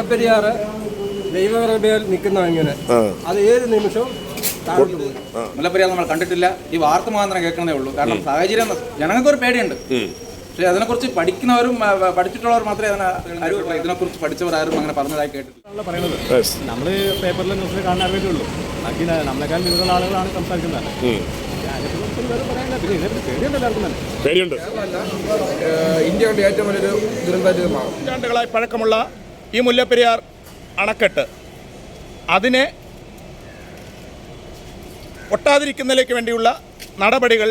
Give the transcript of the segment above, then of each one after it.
മുല്ലപ്പെരിയാറ് ദൈവകൃപയിൽ നിൽക്കുന്ന ഇങ്ങനെ. അത് ഏത് നിമിഷവും താഴോട്ട് പോകും. മുല്ലപ്പെരിയാർ നമ്മൾ കണ്ടിട്ടില്ല. ഈ വാർത്ത മാത്രം കേൾക്കുന്നതേ ഉള്ളൂ. കാരണം സാഹചര്യം ജനങ്ങൾക്ക് ഒരു പേടിയുണ്ട്. പക്ഷേ അതിനെക്കുറിച്ച് പഠിക്കുന്നവരും പഠിച്ചിട്ടുള്ളവർ മാത്രമേ അതിനെ ഇതിനെക്കുറിച്ച് പഠിച്ചവർ ആരും അങ്ങനെ പറഞ്ഞതായി കേട്ടിട്ടില്ല പറയുന്നത്. നമ്മൾ പേപ്പറിൽ ന്യൂസിൽ കാണാൻ ഉള്ളൂ. ബാക്കി നമ്മളെക്കാൾ വിവിധ ആളുകളാണ് സംസാരിക്കുന്നത്. പേടിയുണ്ട് എല്ലാവർക്കും ഇന്ത്യ കൊണ്ട് ഏറ്റവും വലിയൊരു ദുരന്താജിതമാണ് പഴക്കമുള്ള ഈ മുല്ലപ്പെരിയാർ അണക്കെട്ട് അതിനെ ഒട്ടാതിരിക്കുന്നതിലേക്ക് വേണ്ടിയുള്ള നടപടികൾ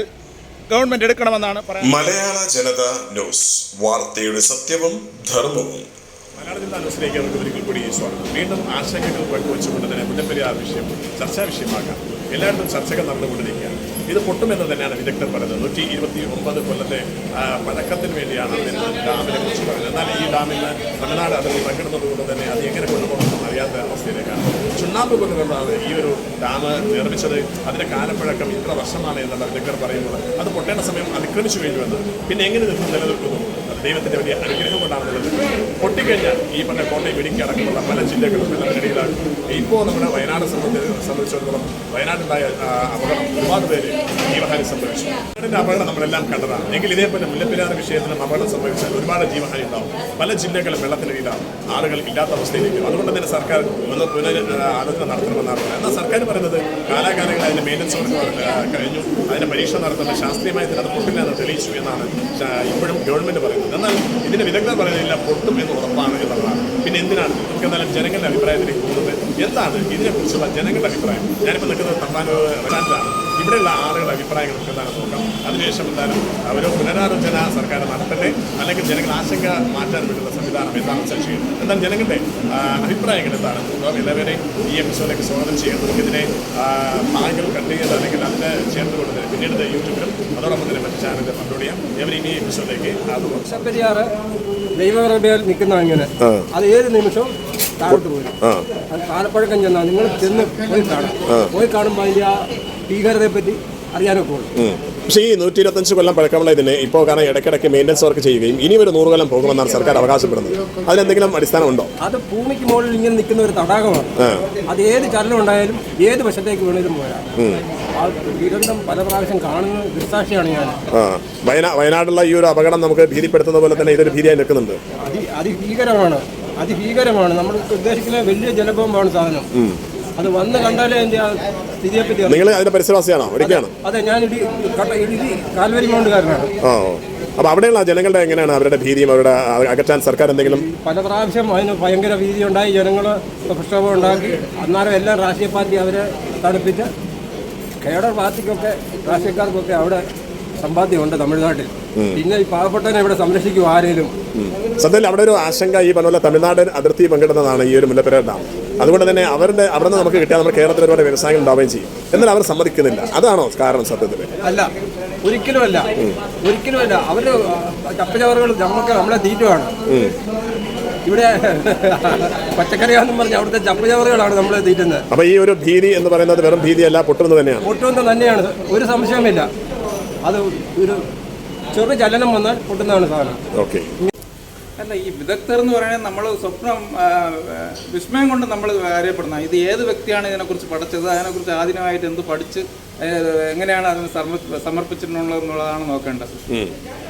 ഗവൺമെന്റ് എടുക്കണമെന്നാണ് പറയുന്നത്. മലയാള ജനത ന്യൂസ് വാർത്തയുടെ സത്യവും ധർമ്മവും. മലയാള ജനത ന്യൂസിലേക്ക് അവർക്ക് ഒരിക്കൽ കൂടി സ്വാഗതം. വീണ്ടും ആശങ്കകൾ പങ്കുവച്ചുകൊണ്ട് തന്നെ മുല്ലപ്പെരിയാർ വിഷയം ചർച്ചാ വിഷയമാകാം എല്ലായിടത്തും ചർച്ചകൾ നടന്നുകൊണ്ടിരിക്കുകയാണ്. ഇത് പൊട്ടുമെന്ന് തന്നെയാണ് വിദഗ്ധർ പറയുന്നത്. നൂറ്റി ഇരുപത്തി ഒമ്പത് കൊല്ലത്തെ പഴക്കത്തിന് വേണ്ടിയാണ് ഡാമിനെ കുറിച്ച് പറയുന്നത്. എന്നാൽ ഈ ഡാമിന് തമിഴ്നാട് അതിർത്തി പങ്കിടുന്നതുകൊണ്ട് തന്നെ അത് എങ്ങനെ കൊണ്ടുപോകണമെന്ന് അറിയാത്ത അവസ്ഥയിലേക്കാണ്. ചുണ്ണാമ്പ് കൊണ്ടുകൊണ്ടാണ് ഈ ഒരു ഡാം നിർമ്മിച്ചത്. അതിന്റെ കാലപ്പഴക്കം ഇത്ര വർഷമാണ് എന്നുള്ള വിദഗ്ധർ പറയുമ്പോൾ അത് പൊട്ടേണ്ട സമയം അതിക്രമിച്ചു കഴിഞ്ഞു എന്ന് പിന്നെ എങ്ങനെ ഇത് നിലനിൽക്കുന്നു? അത് ദൈവത്തിന്റെ വലിയ അനുഗ്രഹം കൊണ്ടാണെന്നുള്ളത് പൊട്ടിക്കഴിഞ്ഞാൽ ഈ പറഞ്ഞ കോട്ടയം ഇടുക്കി അടക്കമുള്ള പല ജില്ലകളും വെള്ളത്തിനടിയിലാണ് ഇപ്പോൾ നമ്മുടെ വയനാട് സംബന്ധിച്ച് സംബന്ധിച്ചിടത്തോളം വയനാടുണ്ടായ അപകടം ഒരുപാട് പേര് ജീവഹാനി സംഭവിച്ചു. വയനാടിന്റെ അപകടം നമ്മളെല്ലാം കണ്ടതാണ്. എങ്കിൽ ഇതേപോലെ മുല്ലപ്പെരിയാർ വിഷയത്തിലും അപകടം സംഭവിച്ചാൽ ഒരുപാട് ജീവഹാനി ഉണ്ടാവും. പല ജില്ലകളും വെള്ളത്തിനടിയിലാണ് ആളുകൾ ഇല്ലാത്ത അവസ്ഥയിലേക്ക് അതുകൊണ്ട് തന്നെ സർക്കാർ പുനർ ആലോചന നടത്തണമെന്നാണ്. പറയുന്നത് എന്നാൽ സർക്കാർ പറയുന്നത് കാലാകാലങ്ങളിൽ അതിന്റെ മെയിന്റനൻസ് കഴിഞ്ഞു. അതിന്റെ പരീക്ഷ നടത്തുന്ന ശാസ്ത്രീയമായി തന്നെ അത് പൊട്ടില്ല എന്ന് തെളിയിച്ചു എന്നാണ് ഇപ്പോഴും ഗവൺമെന്റ് പറയുന്നത്. എന്നാൽ ഇതിന്റെ വിദഗ്ധർ പറയുന്നില്ല പൊട്ടും എന്ന് ഉറപ്പാണ് എന്നുള്ളതാണ്. പിന്നെ എന്തിനാണ്? നമുക്ക് എന്തായാലും ജനങ്ങളുടെ അഭിപ്രായത്തിലേക്ക് പോകുന്നത്? എന്താണ് ഇതിനെക്കുറിച്ചുള്ള ജനങ്ങളുടെ അഭിപ്രായം? ഞാനിപ്പോൾ നിൽക്കുന്നത് തമ്പാനൂർ റെസ്റ്റാൻഡിലാണ് ഇവിടെയുള്ള ആളുകളുടെ അഭിപ്രായങ്ങൾ എന്താണ് നോക്കാം? അതിനുശേഷം എന്തായാലും അവർ പുനരാലോചന സർക്കാർ നടത്തട്ടെ അല്ലെങ്കിൽ ജനങ്ങൾ ആശങ്ക മാറ്റാൻ വേണ്ടുന്ന സംവിധാനം എന്താണെന്ന് ചർച്ച ചെയ്യും എന്നാൽ ജനങ്ങളുടെ അഭിപ്രായങ്ങൾ എന്താണ് നോക്കാം? എല്ലാവരെയും ഈ എപ്പിസോഡിലേക്ക് സ്വാഗതം ചെയ്യാൻ നമുക്കിതിനെ ഭാഗ്യം ഭാഗങ്ങൾ കട്ട് ചെയ്ത് അല്ലെങ്കിൽ അതിന് ചേർത്തുകൊണ്ട് തന്നെ പിന്നീട് യൂട്യൂബിലും അതോടൊപ്പം തന്നെ മറ്റു ചാനലിൽ അപ്ലോഡ് ചെയ്യാം. ഇനി എപ്പിസോഡിലേക്ക് ദൈവകൃപയിൽ നിൽക്കുന്ന അത് ഏത് നിമിഷവും താഴോട്ട് പോയി അത് കാലപ്പഴക്കം ചെന്നാൽ നിങ്ങൾ ചെന്ന് പോയി കാണും. പോയി കാണുമ്പോൾ അതിന്റെ ആ ഭീകരതയെ പറ്റി അറിയാനൊക്കെ ഉള്ളൂ പക്ഷേ ഈ നൂറ്റി ഇരുപത്തഞ്ച് കൊല്ലം പഴക്കമുള്ള ഇതിന് ഇപ്പോൾ കാരണം ഇടയ്ക്കിടയ്ക്ക് മെയിന്റനൻസ് വർക്ക് ചെയ്യുകയും ഇനി ഒരു നൂറ് കൊല്ലം പോകുമെന്നാണ് സർക്കാർ അവകാശപ്പെടുന്നത്. അതിനെന്തെങ്കിലും അടിസ്ഥാനമുണ്ടോ? അത് ഭൂമിക്ക് മുകളിൽ ഇങ്ങനെ നിൽക്കുന്ന ഒരു തടാകമാണ്. അത് ഏത് ചലനം ഉണ്ടായാലും ഏത് വശത്തേക്ക് വേണേലും പോരാ. ദുരന്തം പല പ്രാവശ്യം കാണുന്ന ദൃസാക്ഷിയാണ് ഞാൻ. വയനാടുള്ള ഈ ഒരു അപകടം നമുക്ക് ഭീതിപ്പെടുത്തുന്ന പോലെ തന്നെ ഇതൊരു ഭീതിയായി നിൽക്കുന്നുണ്ട്. അതി അതിഭീകരമാണ്. അതിഭീകരമാണ്. നമ്മൾ ഉദ്ദേശിക്കുന്ന വലിയ ജലബോംബാണ് സാധനം. അത് വന്ന് കണ്ടാലേ ആ സ്ഥിതിയെപ്പറ്റി അറിയാം. നിങ്ങൾ അതിന്റെ പരിസരവാസിയാണോ? ഇവിടേക്കാണ് അതെ. ഞാൻ ഇടി കട്ട ഇടി കാൽവരി മൗണ്ടുകാരനാണ്. അപ്പോൾ അവിടെയുള്ള ജനങ്ങളുടെ എങ്ങനെയാണ് അവരുടെ ഭീതിയും അവരുടെ അ- അകറ്റാൻ സർക്കാർ എന്തെങ്കിലും പല പ്രാവശ്യം അതിന് ഭയങ്കര ഭീതി ഉണ്ടായി. ജനങ്ങൾ പ്രക്ഷോഭം ഉണ്ടാക്കി. അന്നേരം എല്ലാം രാഷ്ട്രീയ പാർട്ടി അവരെ തണുപ്പിച്ച് കേഡർ പാർട്ടിക്കൊക്കെ രാഷ്ട്രീയക്കാർക്കൊക്കെ അവിടെ സമ്പാദ്യമുണ്ട് തമിഴ്നാട്ടിൽ. പിന്നെ ഈ പാവപ്പെട്ടവനെ ഇവിടെ സംരക്ഷിക്കും ആരേലും. സത്യത്തിൽ അവിടെ ഒരു ആശങ്ക ഈ പറഞ്ഞ പോലെ തമിഴ്നാട് അതിർത്തി പങ്കിടുന്നതാണ് ഈ ഒരു മുല്ലപ്പെരിയാർ ഡാം. അതുകൊണ്ട് തന്നെ അവരുടെ അവിടെ നിന്ന് നമുക്ക് കിട്ടിയാൽ നമ്മുടെ കേരളത്തിൽ ഒരുപാട് വ്യവസായങ്ങൾ ഉണ്ടാവുകയും ചെയ്യും. എന്നാൽ അവർ സമ്മതിക്കുന്നില്ല. അതാണോ കാരണം സത്യത്തിൽ അല്ല ഒരിക്കലുമല്ല ഒരിക്കലുമല്ല അവരുടെ ചപ്പചവറുകൾ നമുക്ക് നമ്മളെ തീറ്റുമാണ് ഇവിടെ പച്ചക്കറിയാണെന്നും പറഞ്ഞ അവിടുത്തെ ചപ്പുചവറുകളാണ് നമ്മളെ തീറ്റുന്നത്. അപ്പൊ ഈ ഒരു ഭീതി എന്ന് പറയുന്നത് വെറും ഭീതിയല്ല പൊട്ടുന്നത് തന്നെയാണ്. പൊട്ടുന്നത് തന്നെയാണ്. ഒരു സംശയമില്ല അത് ഒരു ചെറു ചലനം വന്നാൽ പൊട്ടുന്നതാണ് സാധനം. ഓക്കെ. അല്ല ഈ വിദഗ്ധർ എന്ന് പറയുന്നത് നമ്മൾ സ്വപ്നം വിസ്മയം കൊണ്ട് നമ്മൾ അറിയപ്പെടുന്ന ഇത് ഏത് വ്യക്തിയാണ് ഇതിനെക്കുറിച്ച് പഠിച്ചത്? അതിനെക്കുറിച്ച് ആദ്യമായിട്ട് എന്ത് പഠിച്ച് എങ്ങനെയാണ് അതിന് സമർപ്പ- സമർപ്പിച്ചിട്ടുള്ളത് എന്നുള്ളതാണ് നോക്കേണ്ടത്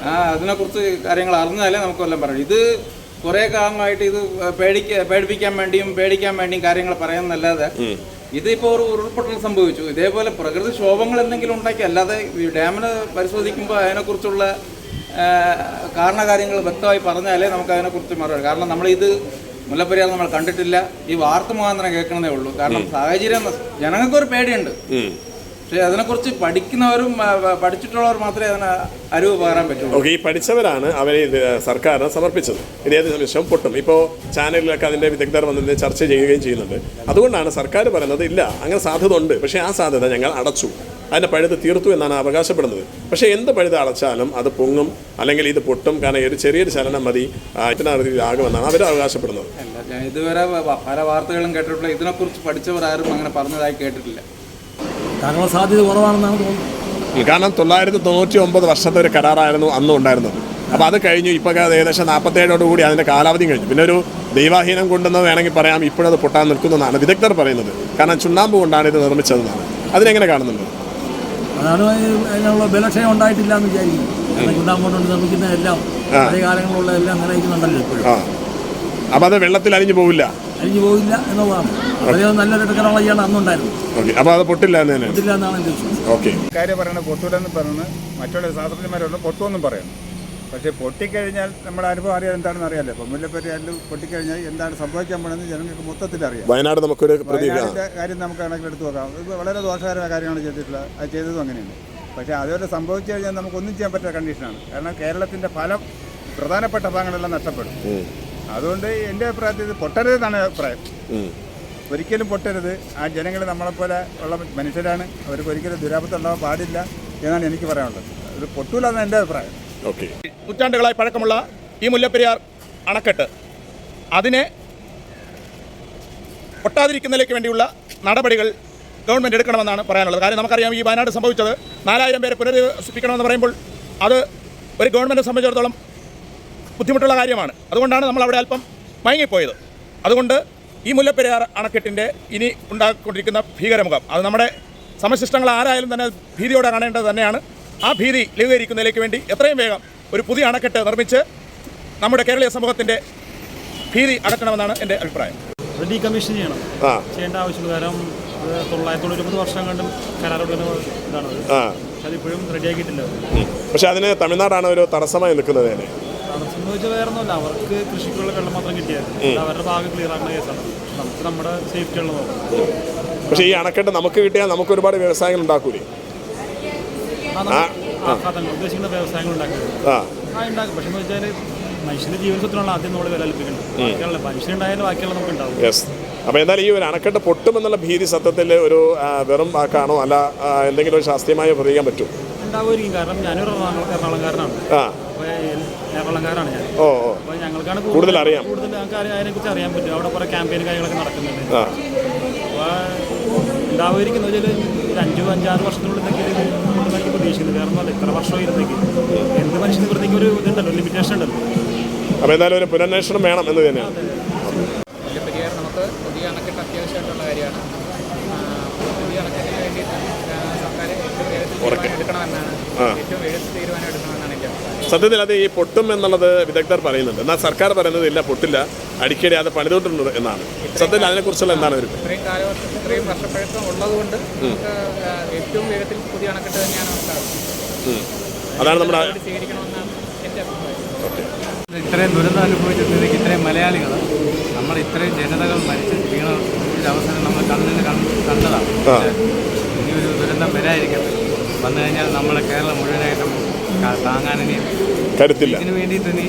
ആ അതിനെക്കുറിച്ച് കാര്യങ്ങൾ അറിഞ്ഞാലേ നമുക്ക് വല്ലതും പറയാം. ഇത് കുറേ കാലമായിട്ട് ഇത് പേടിക്ക പേടിപ്പിക്കാൻ വേണ്ടിയും പേടിക്കാൻ വേണ്ടിയും കാര്യങ്ങൾ പറയുന്നല്ലാതെ ഇതിപ്പോൾ ഒരു ഉരുൾപൊട്ടൽ സംഭവിച്ചു. ഇതേപോലെ പ്രകൃതി ക്ഷോഭങ്ങൾ എന്തെങ്കിലും ഉണ്ടാക്കി അല്ലാതെ ഡാമിന് പരിശോധിക്കുമ്പോൾ അതിനെക്കുറിച്ചുള്ള കാരണകാര്യങ്ങൾ വ്യക്തമായി പറഞ്ഞാലേ നമുക്ക് അതിനെക്കുറിച്ച് മറുപടി കാരണം നമ്മളിത് മുല്ലപ്പെരിയാർ നമ്മൾ കണ്ടിട്ടില്ല. ഈ വാർത്ത മുഖാന്തരം കേൾക്കണതേ ഉള്ളൂ. കാരണം സാഹചര്യം ജനങ്ങൾക്കൊരു പേടിയുണ്ട്. പക്ഷേ അതിനെക്കുറിച്ച് പഠിക്കുന്നവരും പഠിച്ചിട്ടുള്ളവർ മാത്രമേ അതിന് അറിവ് പകരാൻ പറ്റുള്ളൂ. ഓക്കെ ഈ പഠിച്ചവരാണ് അവരെ ഇത് സർക്കാരിന് സമർപ്പിച്ചത്. ഇത് ഏത് നിമിഷം പൊട്ടും. ഇപ്പോൾ ചാനലിലൊക്കെ അതിന്റെ വിദഗ്ധർ വന്നിട്ട് ചർച്ച ചെയ്യുകയും ചെയ്യുന്നുണ്ട്. അതുകൊണ്ടാണ് സർക്കാർ പറയുന്നത് ഇല്ല അങ്ങനെ സാധ്യത ഉണ്ട്. പക്ഷേ ആ സാധ്യത ഞങ്ങൾ അടച്ചു. അതിന്റെ പഴുത് തീർത്തു എന്നാണ് അവകാശപ്പെടുന്നത്. പക്ഷേ എന്ത് പഴുത് അടച്ചാലും അത് പൊങ്ങും അല്ലെങ്കിൽ ഇത് പൊട്ടും. കാരണം ഒരു ചെറിയൊരു ചലനം മതി. ഇതിനകത്തിലാകുമെന്നാണ് അവർ അവകാശപ്പെടുന്നത്. അല്ല ഞാൻ ഇതുവരെ പല വാർത്തകളും കേട്ടിട്ടുള്ള ഇതിനെക്കുറിച്ച് പഠിച്ചവർ ആരും അങ്ങനെ പറഞ്ഞതായി കേട്ടിട്ടില്ല. കാരണം സാധ്യത കുറവാണെന്നാണ് തോന്നുന്നത്. കാരണം തൊള്ളായിരത്തി തൊണ്ണൂറ്റി ഒമ്പത് വർഷത്തെ ഒരു കരാറായിരുന്നു അന്നും ഉണ്ടായിരുന്നത്. അപ്പോൾ അത് കഴിഞ്ഞു. ഇപ്പോൾ ഏകദേശം നാൽപ്പത്തേഴോട് കൂടി അതിന്റെ കാലാവധി കഴിഞ്ഞു. പിന്നെ ഒരു ദൈവാഹീനം കൊണ്ടെന്ന് വേണമെങ്കിൽ പറയാം. ഇപ്പോഴത് പൊട്ടാൻ നിൽക്കുന്നതാണ് വിദഗ്ധർ പറയുന്നത്. കാരണം ചുണ്ണാമ്പ് കൊണ്ടാണ് ഇത് നിർമ്മിച്ചതെന്നാണ്. അതിനെങ്ങനെ കാണുന്നുണ്ട്? അതാണ് അതിനുള്ള ബലക്ഷയം ഉണ്ടായിട്ടില്ല എന്ന് വിചാരിക്കും. കൊണ്ട് നിർമ്മിക്കുന്ന എല്ലാം പഴയ കാലങ്ങളുള്ള എല്ലാം അങ്ങനെ ഇരിക്കുന്നുണ്ടല്ലോ ഇപ്പോഴും. അപ്പൊ അത് വെള്ളത്തിൽ അലിഞ്ഞു പോവില്ല? അലിഞ്ഞു പോവില്ല എന്നുള്ളതാണ്. വളരെ നല്ല ടെക്നോളജിയാണ് അന്നുണ്ടായിരുന്നത് ഓക്കെ. അപ്പോൾ അത് പൊട്ടില്ല പൊട്ടില്ല എന്നാണ് എന്റെ വിശ്വാസം. ഓക്കെ. കാര്യം പറയണത് പൊട്ടൂലെന്ന് പറയുന്നത് മറ്റുള്ള ശാസ്ത്രജ്ഞന്മാരോട് പൊട്ടുമെന്നും പറയുന്നു. പക്ഷേ പൊട്ടിക്കഴിഞ്ഞാൽ നമ്മുടെ അനുഭവം അറിയാൻ എന്താണെന്ന് അറിയാമല്ലോ ഇപ്പം മുല്ലപ്പെരിയാറിൽ പൊട്ടിക്കഴിഞ്ഞാൽ എന്താണ് സംഭവിക്കാൻ പോണെന്ന് ജനങ്ങൾക്ക് മൊത്തത്തിൽ അറിയാം. വയനാട് നമുക്കൊരു വയനാടിന്റെ കാര്യം നമുക്ക് കണക്കിലെടുത്ത് നോക്കാം. ഇത് വളരെ ദോഷകരമായ കാര്യമാണ് ചെയ്തിട്ടുള്ളത് അത് ചെയ്തതും അങ്ങനെയാണ്. പക്ഷേ അതുപോലെ സംഭവിച്ചു കഴിഞ്ഞാൽ നമുക്കൊന്നും ചെയ്യാൻ പറ്റാത്ത കണ്ടീഷനാണ്. കാരണം കേരളത്തിന്റെ ഫലം പ്രധാനപ്പെട്ട ഭാഗങ്ങളെല്ലാം നഷ്ടപ്പെടും. അതുകൊണ്ട് എന്റെ അഭിപ്രായത്തിൽ ഇത് പൊട്ടരുതെന്നാണ് അഭിപ്രായം. ഒരിക്കലും പൊട്ടരുത്. ആ ജനങ്ങൾ നമ്മളെപ്പോലെ ഉള്ള മനുഷ്യരാണ്. അവർക്ക് ഒരിക്കലും ദുരാപത്തുണ്ടാവാൻ പാടില്ല എന്നാണ് എനിക്ക് പറയാനുള്ളത്. ഇത് പൊട്ടൂലെന്നാണ് എന്റെ അഭിപ്രായം. ഓക്കെ. നൂറ്റാണ്ടുകളായി പഴക്കമുള്ള ഈ മുല്ലപ്പെരിയാർ അണക്കെട്ട് അതിനെ പൊട്ടാതിരിക്കുന്നതിലേക്ക് വേണ്ടിയുള്ള നടപടികൾ ഗവൺമെന്റ് എടുക്കണമെന്നാണ് പറയാനുള്ളത്. കാര്യം നമുക്കറിയാം ഈ വയനാട് സംഭവിച്ചത് നാലായിരം പേരെ പുനരധിവസിപ്പിക്കണമെന്ന് പറയുമ്പോൾ അത് ഒരു ഗവൺമെന്റിനെ സംബന്ധിച്ചിടത്തോളം ബുദ്ധിമുട്ടുള്ള കാര്യമാണ്. അതുകൊണ്ടാണ് നമ്മൾ അവിടെ അല്പം മയങ്ങിപ്പോയത്. അതുകൊണ്ട് ഈ മുല്ലപ്പെരിയാർ അണക്കെട്ടിന്റെ ഇനി ഉണ്ടാക്കിക്കൊണ്ടിരിക്കുന്ന ഭീകരമുഖം അത് നമ്മുടെ സമശിഷ്ടങ്ങൾ ആരായാലും തന്നെ ഭീതിയോടെ കാണേണ്ടത് തന്നെയാണ്. ആ ഭീതി ലഘൂകരിക്കുന്നതിലേക്ക് വേണ്ടി എത്രയും വേഗം ഒരു പുതിയ അണക്കെട്ട് നിർമ്മിച്ച് നമ്മുടെ കേരളീയ സമൂഹത്തിന്റെ ഭീതി അടക്കണമെന്നാണ് എന്റെ അഭിപ്രായം. റീകമ്മീഷൻ ഡീകമ്മീഷൻ ചെയ്യണം. ആ. ചെയ്യേണ്ട ആവശ്യമുള്ള കാരണം തൊള്ളായിരത്തി വർഷം കണ്ടും കരാറോട് ഇതാണത്. ആ. അതിപ്പോഴും റെഡിയാക്കിയിട്ടില്ല പക്ഷെ അതിന് തമിഴ്നാടാണ് ഒരു തടസ്സമായി നിൽക്കുന്നത് തടസ്സം എന്ന് വെച്ചാൽ വേറെ ഒന്നുമില്ല അവർക്ക് കൃഷിക്കുള്ള വെള്ളം മാത്രം കിട്ടിയായിരുന്നു അവരുടെ ഭാഗം ക്ലിയർ ആക്കുന്ന കേസാണ് നമുക്ക് നമ്മുടെ സേഫ്റ്റി ഉള്ളത് പക്ഷേ ഈ അണക്കെട്ട് നമുക്ക് കിട്ടിയാൽ നമുക്ക് ഒരുപാട് വ്യവസായങ്ങൾ ഉണ്ടാക്കൂലേ? ഉദ്ദേശിക്കുന്ന വ്യവസായങ്ങൾ ഉണ്ടാക്കുന്നത്. ആ. ആ ഉണ്ടാക്കും പക്ഷെ എന്ന് വെച്ചാൽ മനുഷ്യന്റെ ജീവൻ സ്വത്തിനുള്ള ആദ്യം നമ്മൾ വില കൽപ്പിക്കണം ബാക്കിയുള്ള മനുഷ്യനുണ്ടായാലും ബാക്കിയുള്ള നമുക്ക് ഉണ്ടാവും അപ്പോൾ ഈ ഒരു അണക്കെട്ട് പൊട്ടുമെന്നുള്ള ഭീതി സത്യത്തിൽ ഒരു വെറും വാക്കാണോ? അല്ല എന്തെങ്കിലും ഒരു ശാസ്ത്രീയമായി പ്രതികരിക്കാൻ പറ്റും? ഉണ്ടാവുമായിരിക്കും. കാരണം ഞാനൊരു എറണാകുളംകാരനാണ്. എറണാകുളംകാരാണ് ഞാൻ. ഓ അപ്പോൾ ഞങ്ങൾക്കാണ് കൂടുതൽ അറിയാം. കൂടുതൽ അതിനെക്കുറിച്ച് അറിയാൻ പറ്റും. അവിടെ കുറേ ക്യാമ്പയിൻ കാര്യങ്ങളൊക്കെ നടക്കുന്നുണ്ട്. അപ്പോൾ ഒരു അഞ്ചോ അഞ്ചാറ് വർഷത്തിനുള്ളിൽ എന്തെങ്കിലും പ്രതീക്ഷിക്കുന്നത്? കാരണം അത് എത്ര വർഷം ഇരുന്നേക്ക് എന്ത് മനുഷ്യന് ഇവിടത്തേക്ക് ഒരു ഇതുണ്ടല്ലോ ലിമിറ്റേഷൻ ഉണ്ടല്ലോ. അപ്പോൾ എന്തായാലും ഒരു പുനരന്വേഷണം വേണം എന്ന് തന്നെയാണ്. മുല്ലപ്പെരിയാർ നമുക്ക് പുതിയ അണക്കെട്ട് അത്യാവശ്യമായിട്ടുള്ള കാര്യമാണ്. പുതിയ അണക്കെട്ടിന് വേണ്ടിയിട്ട് സർക്കാർ ഏറ്റവും വേഗത്തിൽ തീരുമാനം എടുക്കണമെന്നാണ്. ഏറ്റവും വേഗത്തിൽ തീരുമാനം അഭിപ്രായം സത്യത്തിൽ അത് ഈ പൊട്ടും എന്നുള്ളത് വിദഗ്ധർ പറയുന്നുണ്ട്. എന്നാൽ സർക്കാർ പറയുന്നത് ഇല്ല പൊട്ടില്ല അടിക്കടി അത് പണിതുകൊണ്ടിട്ടുണ്ട് എന്നാണ് സത്യത്തിൽ അതിനെക്കുറിച്ചുള്ള എന്താണ് ഒരു ഇത്രയും വർഷപ്പഴക്കം ഉള്ളതുകൊണ്ട് ഏറ്റവും വേഗത്തിൽ പുതിയ അണക്കെട്ട് തന്നെയാണ് അതാണ് നമ്മുടെ ഇത്രയും ദുരന്തം അനുഭവിച്ചിട്ടുണ്ടെങ്കിൽ ഇത്രയും മലയാളികൾ നമ്മൾ ഇത്രയും ജനതകൾ മരിച്ച് വീണ ഒരു അവസരം നമ്മൾ കണ്ണിന് കണ്ട് കണ്ടതാണ്. ഇനി ഒരു ദുരന്തം വരാതിരിക്കട്ടെ. വന്നു കഴിഞ്ഞാൽ നമ്മളെ കേരളം മുഴുവനായിട്ടും താങ്ങാനിനി കരുത്തില്ല ഇതിനു വേണ്ടിയിട്ട് ഇനി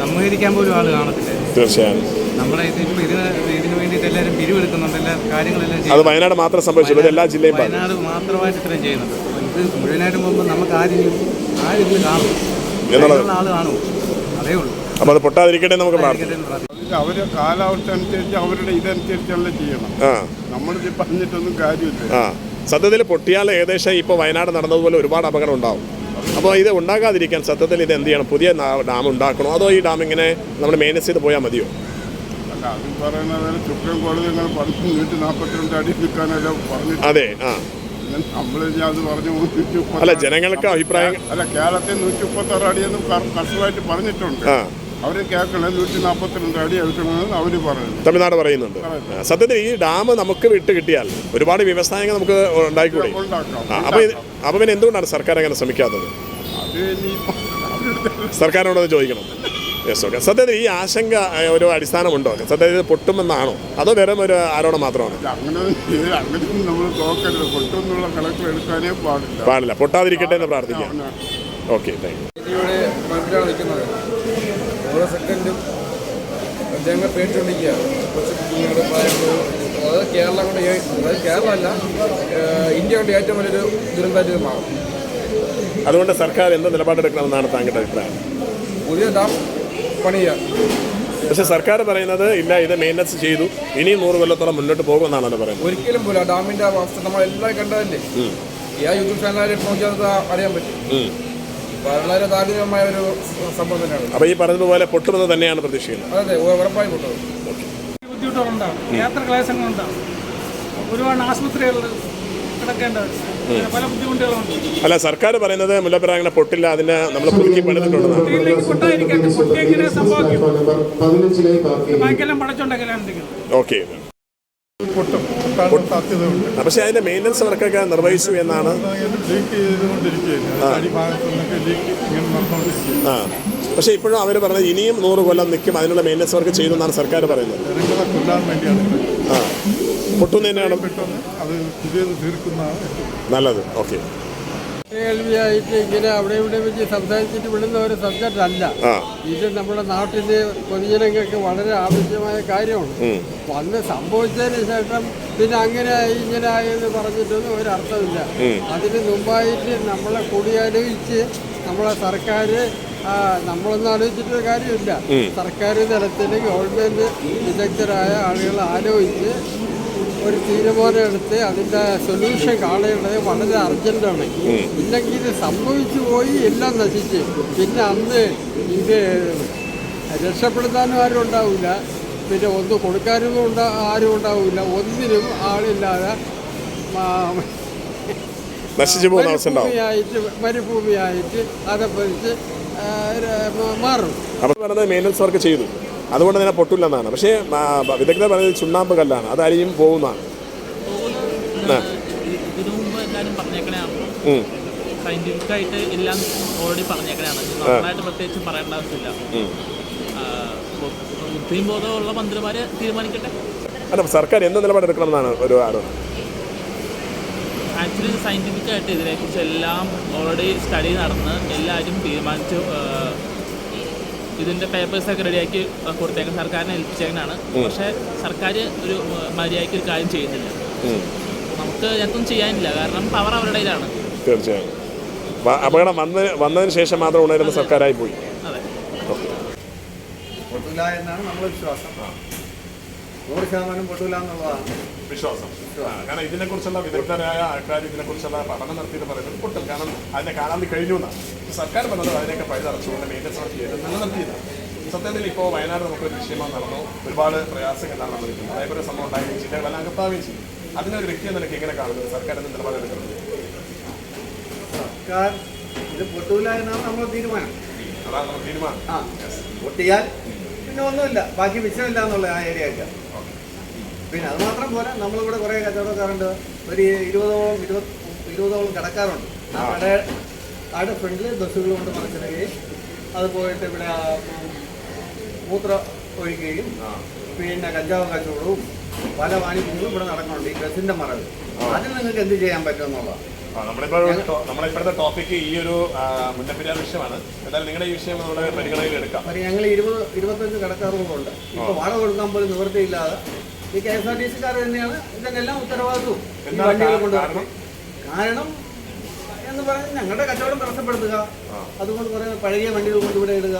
സമ്മതിക്കാൻ പോലും ആൾ കാണത്തില്ല. തീർച്ചയായും. നമ്മളെ ഇതിപ്പോൾ ഇതിന് ഇതിനു വേണ്ടിയിട്ട് എല്ലാവരും പിരിവെടുക്കുന്നുണ്ട്. എല്ലാ കാര്യങ്ങളെല്ലാം അത് വയനാട് മാത്രം സംഭവിച്ചു എല്ലാ ജില്ലയും വയനാട് മാത്രമായിട്ട് ഇത്രയും ഇത് മുഴുവനായിട്ട് പോകുമ്പോൾ നമുക്ക് ആരും ആരും ഇത് കാണും എന്നുള്ളത്. അതിനുള്ള ആൾ കാണുമോ അതേ ഉള്ളൂ. അപ്പോൾ അത് പൊട്ടാതിരിക്കട്ടെ നമുക്ക് പ്രാർത്ഥിക്കാം. അവർ കാലാവസ്ഥ അനുസരിച്ച് അവരുടെ ഇതനുസരിച്ചുള്ള ചെയ്യണം. നമ്മളിത് പറഞ്ഞിട്ടൊന്നും കാര്യമില്ല. സത്യത്തിൽ പൊട്ടിയാൽ ഏകദേശം ഇപ്പോൾ വയനാട് നടന്നതുപോലെ ഒരുപാട് അപകടം ഉണ്ടാവും. അപ്പോൾ ഇത് ഉണ്ടാകാതിരിക്കാൻ സത്യത്തിൽ ഇത് എന്ത് ചെയ്യണം? പുതിയ ഡാം ഉണ്ടാക്കണോ? അതോ ഈ ഡാം ഇങ്ങനെ നമ്മൾ മെയിനസ് ചെയ്ത് പോയാൽ മതിയോ? അല്ല അത് പറയുന്നത് സുപ്രീം കോടതി നിങ്ങൾ നൂറ്റി നാൽപ്പത്തിരണ്ട് അടി നിൽക്കാനല്ല പറഞ്ഞു അതെ ആ. അല്ല ജനങ്ങൾക്ക് അഭിപ്രായം അല്ല കേരളത്തിൽ നൂറ്റി മുപ്പത്താറ് അടിയെന്നും കർ- കർശനമായിട്ട് പറഞ്ഞിട്ടുണ്ട്. ആ. അവർ കേൾക്കണേ നൂറ്റി നാൽപ്പത്തിരണ്ട് അടി എടുക്കണമെന്ന് അവർ പറയുന്നു. തമിഴ്നാട് പറയുന്നുണ്ട്. സത്യത്തിൽ ഈ ഡാം നമുക്ക് വിട്ട് കിട്ടിയാൽ ഒരുപാട് വ്യവസായങ്ങൾ നമുക്ക് ഉണ്ടായിക്കൂടെ? അപ്പൊ അപ്പൊ അപ്പോൾ അപ്പോൾ പിന്നെ എന്തുകൊണ്ടാണ് സർക്കാർ അങ്ങനെ ശ്രമിക്കാത്തത്? സർക്കാരിനോടൊന്ന് ചോദിക്കണം. യെസ് ഓക്കെ സത്യത്തിൽ ഈ ആശങ്ക ഒരു അടിസ്ഥാനമുണ്ടോ? സത്യത്തിൽ ഇത് പൊട്ടുമെന്നാണോ? അതോ വെറും ഒരു ആരോടെ മാത്രമാണ്? പാടില്ല. പാടില്ല. പൊട്ടാതിരിക്കട്ടെ എന്ന് പ്രാർത്ഥിക്കാം. ഓക്കെ താങ്ക് യു ഓരോ സെക്കൻഡും ജനങ്ങൾ പേടിച്ചുകൊണ്ടിരിക്കുകയാണ്. കൊച്ചു കുഞ്ഞുങ്ങൾ പ്രായമുള്ളവർ. അതായത് കേരളം കൊണ്ട് അതായത് കേരളമല്ല ഇന്ത്യ കൊണ്ട് ഏറ്റവും വലിയൊരു ദുരന്തമായിട്ട് മാറും അതുകൊണ്ട് സർക്കാർ എന്ത് നിലപാടെടുക്കണമെന്നാണ് താങ്കളുടെ അഭിപ്രായം? പുതിയ ഡാം പണിയുക. പക്ഷേ സർക്കാർ പറയുന്നത് ഇല്ല ഇത് മെയിന്റനൻസ് ചെയ്തു. ഇനിയും നൂറ് കൊല്ലത്തോളം മുന്നോട്ട് പോകുമെന്നാണ് പറയുന്നത്. ഒരിക്കലും പോലും ആ ഡാമിന്റെ അവസ്ഥ നമ്മളെല്ലാം കണ്ടതല്ലേ? ഈ ആ യൂട്യൂബ് ചാനലായിട്ട് നോക്കിയാൽ അറിയാൻ പറ്റും. വളരെ താൽപര്യമായ ഒരു സംഭവം തന്നെയാണ്. അപ്പോൾ ഈ പറഞ്ഞതുപോലെ പൊട്ടുമെന്ന് തന്നെയാണ് പ്രതീക്ഷിക്കുന്നത്. അതെ ഉറപ്പായി പൊട്ടും. ബുദ്ധിമുട്ടുകളുണ്ടാവും യാത്ര ക്ലേശങ്ങളുണ്ടാവും ഒരുപാട് ആശുപത്രികളിൽ അല്ല സർക്കാർ പറയുന്നത് മുല്ലപ്പെര അങ്ങനെ പൊട്ടില്ല അതിന് നമ്മൾ പുതുക്കി പണിതിട്ടുണ്ടെന്നാണ്. ഓക്കെ. പൊട്ടി. സാധ്യതയുണ്ട്. പക്ഷേ അതിന്റെ മെയിന്റനൻസ് വർക്കൊക്കെ നിർവഹിച്ചു എന്നാണ് ലീക്ക് ചെയ്തുകൊണ്ടിരിക്കുകയാണ്. ആ. പക്ഷേ ഇപ്പോഴും അവർ പറഞ്ഞത് ഇനിയും നൂറ് കൊല്ലം നിൽക്കും. അതിനുള്ള മെയിന്റനൻസ് വർക്ക് ചെയ്തു എന്നാണ് സർക്കാർ പറയുന്നത്. ആ. പൊട്ടുന്നതിനാണ്. അത് ഏറ്റവും നല്ലത്. ഓക്കെ. കേൾവിയായിട്ട് ഇങ്ങനെ അവിടെ ഇവിടെ വെച്ച് സംസാരിച്ചിട്ട് വിടുന്ന ഒരു സബ്ജക്റ്റ് അല്ല ഇത് നമ്മുടെ നാട്ടിലെ പൊതുജനങ്ങൾക്ക് വളരെ ആവശ്യമായ കാര്യമാണ്. വന്ന് സംഭവിച്ചതിന് ശേഷം പിന്നെ അങ്ങനെ ഇങ്ങനെ ആയെന്ന് പറഞ്ഞിട്ടൊന്നും ഒരർത്ഥമില്ല ഉം. അതിന് മുമ്പായിട്ട് നമ്മളെ കൂടിയാലോചിച്ച് നമ്മളെ സർക്കാർ നമ്മളൊന്നും ആലോചിച്ചിട്ട് കാര്യമില്ല. സർക്കാർ തലത്തിൽ ഗവൺമെന്റ് വിദഗ്ധരായ ആളുകൾ ആലോചിച്ച് ഒരു തീരുമാനം എടുത്ത് അതിന്റെ സൊല്യൂഷൻ കാണേണ്ടത് വളരെ അർജന്റാണ് ഇല്ലെങ്കിൽ ഇത് സംഭവിച്ചു പോയി എല്ലാം നശിച്ച്. പിന്നെ അന്ന് ഇത് രക്ഷപ്പെടുത്താനും ആരും ഉണ്ടാവില്ല പിന്നെ ഒന്ന് കൊടുക്കാനും ഉണ്ടാ ആരും ഉണ്ടാവില്ല ഒന്നിനും ആളില്ലാതെ നശിച്ചു പോകുന്ന അവസ്ഥ മരുഭൂമിയായിട്ട് അതപ്പതിച്ച് മാറും. അപ്പോൾ മെയിന്റനൻസ് വർക്ക് ചെയ്തു. അതുകൊണ്ട് തന്നെ പൊട്ടില്ലെന്നാണ്. പക്ഷേ വിദഗ്ധർ പറയുന്നത് ചുണ്ണാമ്പ് കല്ലാണ്. അത് അരിയും പോകുന്നതാണ്. എല്ലാം ഓൾറെഡി പറഞ്ഞേക്കണതാണ്. നമ്മളായിട്ട് പ്രത്യേകിച്ച് പറയേണ്ട ആവശ്യമില്ല. ഉം. ആ, ബു- ബുദ്ധിയും ബോധമുള്ള മന്ത്രിമാര് തീരുമാനിക്കട്ടെ? അല്ല സർക്കാർ എന്ത് നിലപാടെടുക്കണമെന്നാണ് ഒരു ആരോപണം ആക്ച്വലി സയന്റിഫിക്കായിട്ട് ഇതിനെക്കുറിച്ച് എല്ലാം ഓൾറെഡി സ്റ്റഡി നടന്ന് എല്ലാവരും തീരുമാനിച്ചു ഇതിന്റെ പേപ്പേഴ്സ് ഒക്കെ റെഡിയാക്കി കൊടുത്തേക്കാൻ സർക്കാരിനെ ഏൽപ്പിച്ചേക്കാനാണ് പക്ഷെ സർക്കാർ ഒരു മര്യാദയ്ക്ക് ഒരു കാര്യം ചെയ്യുന്നില്ല. നമുക്ക് ഞങ്ങൾക്കൊന്നും ചെയ്യാനില്ല. കാരണം പവർ അവരുടെ കയ്യിലാണ്. തീർച്ചയായും. അപകടം വന്ന വന്നതിന് ശേഷം മാത്രം ഉണരുന്ന സർക്കാരായി പോയി. അതെ. എന്നാണ് നമ്മളെ വിശ്വാസം. നൂറ് ശതമാനം പൊട്ടില്ല എന്നുള്ളതാണ്. വിശ്വാസം. കാരണം ഇതിനെക്കുറിച്ചുള്ള വിദഗ്ധരായ ആൾക്കാർ ഇതിനെക്കുറിച്ചുള്ള പഠനം നടത്തിയിട്ട് പറയുന്നത് പൊട്ടും കാരണം അതിന്റെ കാലാവധി കഴിഞ്ഞു എന്നാണ്. സർക്കാർ പറഞ്ഞത് അതിനൊക്കെ പഴുതടച്ചുകൊണ്ട് മെയിന്റെ നടത്തിയത്. സത്യത്തിൽ ഇപ്പോൾ വയനാട് നമുക്കൊരു വിഷയമായി നടന്നു. ഒരുപാട് പ്രയാസങ്ങൾ നടന്നിരിക്കുന്നു അതേപോലെ സംഭവം ഉണ്ടായിരുന്നു ജില്ലകളെല്ലാം അകത്താവുകയും ചെയ്യും അതിനൊരു വ്യക്തി എന്ന നിലയ്ക്ക് എങ്ങനെ കാണുന്നത്? സർക്കാർ എന്ത് നിലപാടെടുക്കുന്നത് സർക്കാർ ഇത് പൊട്ടൂല എന്നാണ് നമ്മൾ തീരുമാനം. അതാണ് നമ്മുടെ തീരുമാനം. പൊട്ടിയാൽ പിന്നെ ഒന്നുമില്ല ബാക്കി മിച്ചമില്ല എന്നുള്ള ആ ഏരിയയ്ക്ക് പിന്നെ അത് മാത്രം പോരാ. നമ്മളിവിടെ കുറേ കച്ചവടക്കാരുണ്ട്. ഒരു ഇരുപതോളം ഇരുപത് ഇരുപതോളം കിടക്കാറുണ്ട് ആ കട അവിടെ ഫ്രണ്ടിൽ ബസ്സുകൾ കൊണ്ട് മറിച്ചിടുകയും അത് പോയിട്ട് ഇവിടെ മൂത്ര ഒഴിക്കുകയും പിന്നെ കഞ്ചാവ് കച്ചവടവും പല വാണിജ്യങ്ങളും ഇവിടെ നടക്കുന്നുണ്ട് ഈ ബസ്സിന്റെ മറവ് അതിൽ നിങ്ങൾക്ക് എന്ത് ചെയ്യാൻ പറ്റുമെന്നുള്ളതാണ്. നമ്മളിപ്പോൾ ടോ- നമ്മളിപ്പോഴത്തെ ടോപ്പിക്ക് ഈ ഒരു വിഷയമാണ്. എന്നാൽ നിങ്ങളുടെ ഈ വിഷയം നമ്മുടെ പരിഗണനയിൽ എടുക്കാം. ഞങ്ങൾ ഇരുപത് ഇരുപത്തഞ്ച് കടക്കാറുകളുണ്ട് ഇപ്പൊ വാടക കൊടുക്കാൻ പോലും നിവൃത്തിയില്ലാതെ ഈ കെ എസ് ആർ ടി സിക്കാർ തന്നെയാണ് ഇതിനെല്ലാം ഉത്തരവാദിത്വം എന്താണ് വണ്ടികൾ കാരണം? കാരണം എന്ന് പറഞ്ഞാൽ ഞങ്ങളുടെ കച്ചവടം തടസ്സപ്പെടുത്തുക. അതുകൊണ്ട് കുറെ പഴകിയ വണ്ടികൾ കൊണ്ടുവിടെ ഇടുക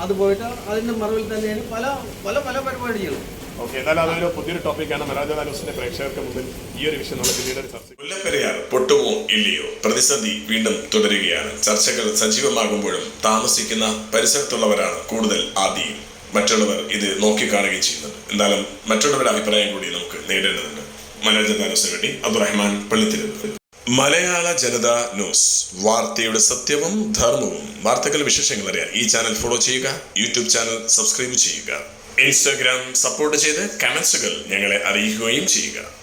അത് പോയിട്ട് അതിന്റെ മറവിൽ തന്നെയാണ് പല പല പല പരിപാടികളും. ഓക്കെ എന്നാലും അതൊരു പുതിയൊരു ടോപ്പിക്കാണ് മരാജ ന്യൂസിന്റെ പ്രേക്ഷകർക്ക് മുമ്പിൽ ഈ ഒരു വിഷയം നമ്മൾ പിന്നീട് ചർച്ച മുല്ലപ്പെരിയാർ പൊട്ടുമോ ഇല്ലയോ? പ്രതിസന്ധി വീണ്ടും തുടരുകയാണ്. ചർച്ചകൾ സജീവമാകുമ്പോഴും താമസിക്കുന്ന പരിസരത്തുള്ളവരാണ് കൂടുതൽ ആദിയും. മറ്റുള്ളവർ ഇത് നോക്കിക്കാണുകയും ചെയ്യുന്നത്. എന്നാലും മറ്റുള്ളവരുടെ അഭിപ്രായം കൂടി നമുക്ക് നേടേണ്ടതുണ്ട് ജനതാ ന്യൂസിന് വേണ്ടി അബ്ദുറഹ്മാൻ പള്ളിത്തിരുന്നത് മലയാള ജനത ന്യൂസ്. വാർത്തയുടെ സത്യവും ധർമ്മവും. വാർത്തകൾ വിശേഷങ്ങൾ അറിയാൻ ഈ ചാനൽ ഫോളോ ചെയ്യുക യൂട്യൂബ് ചാനൽ സബ്സ്ക്രൈബ് ചെയ്യുക. ഇൻസ്റ്റാഗ്രാം സപ്പോർട്ട് ചെയ്ത് കമന്റ്സുകൾ ഞങ്ങളെ അറിയിക്കുകയും ചെയ്യുക.